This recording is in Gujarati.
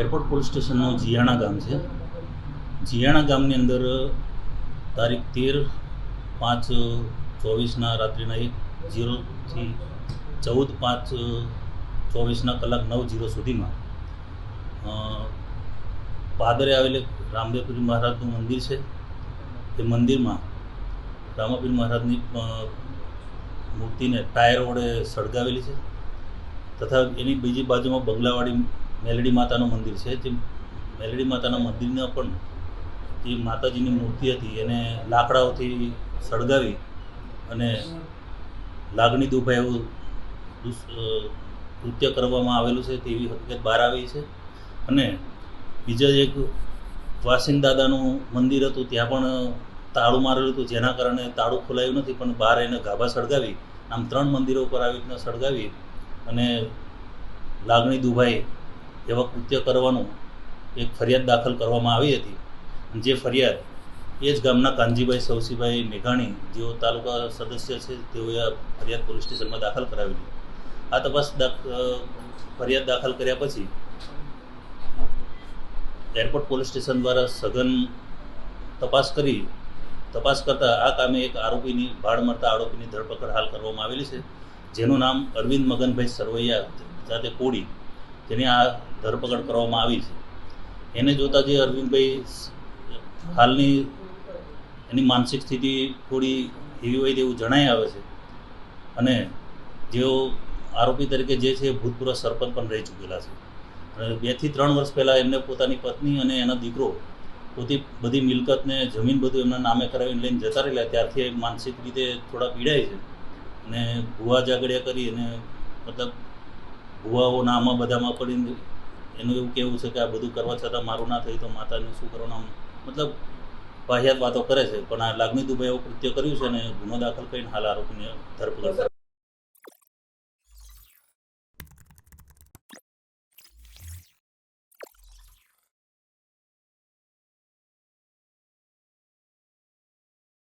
એરપોર્ટ પોલીસ સ્ટેશનનું જીયાણા ગામ છે. જીયાણા ગામની અંદર, તારીખ તેર પાંચ ચોવીસના રાત્રિના એક જીરોથી ચૌદ પાંચ ચોવીસના કલાક નવ જીરો સુધીમાં પાદરે આવેલ રામદેવપુરી મહારાજનું મંદિર છે. તે મંદિરમાં રામાપીર મહારાજની મૂર્તિને ટાયર વડે સળગાવેલી છે. તથા એની બીજી બાજુમાં બંગલાવાડી મેલડી માતાનું મંદિર છે. જે મેલડી માતાના મંદિરના પણ જે માતાજીની મૂર્તિ હતી, એને લાકડાઓથી સળગાવી અને લાગણી દુભાઈ એવું કૃત્ય કરવામાં આવેલું છે તેવી હકીકત બહાર આવી છે. અને બીજા એક વાસિન દાદાનું મંદિર હતું, ત્યાં પણ તાળું મારેલું હતું, જેના કારણે તાળું ખોલાયું નથી, પણ બહાર એને ગાભા સળગાવી, આમ ત્રણ મંદિરો ઉપર આવી રીતના સળગાવી અને લાગણી દુભાઈ એવા કૃત્ય કરવાનું એક ફરિયાદ દાખલ કરવામાં આવી હતી. જે ફરિયાદ એ જ ગામના કાનજીભાઈ સવસીભાઈ મેઘાણી, જેઓ તાલુકા સદસ્ય છે, તેઓએ આ ફરિયાદ પોલીસ સ્ટેશનમાં દાખલ કરાવેલી આ તપાસ ફરિયાદ દાખલ કર્યા પછી એરપોર્ટ પોલીસ સ્ટેશન દ્વારા સઘન તપાસ કરી, તપાસ કરતાં આ કામે એક આરોપીની ભાડ મળતા આરોપીની ધરપકડ હાલ કરવામાં આવેલી છે, જેનું નામ અરવિંદ મગનભાઈ સરવૈયા જાતે કોડી જેની આ ધરપકડ કરવામાં આવી છે. એને જોતાં જે અરવિંદભાઈ હાલની એની માનસિક સ્થિતિ થોડી એવી હોય તેવું જણાઈ આવે છે. અને જેઓ આરોપી તરીકે જે છે ભૂતપૂર્વ સરપંચ પણ રહી ચૂકેલા છે. અને બેથી ત્રણ વર્ષ પહેલાં એમને પોતાની પત્ની અને એનો દીકરો પોતે બધી મિલકતને જમીન બધું એમના નામે કરાવીને લઈને જતા રહેલા, ત્યારથી એ માનસિક રીતે થોડા પીડાય છે. અને ભૂવા જાગડિયા કરી અને મતલબ ભૂવાઓના આમાં બધામાં પડીને એનું એવું કેવું છે કે આ બધું કરવા છતાં મારું ના થયું તો માતાનું શું કરવાનું મતલબ બાહ્યાત વાતો કરે છે, પણ આ લાગણી દુભાઈ એવું કૃત્ય કર્યું છે અને ગુનો દાખલ કરીને હાલ આરોપીને ધરપકડ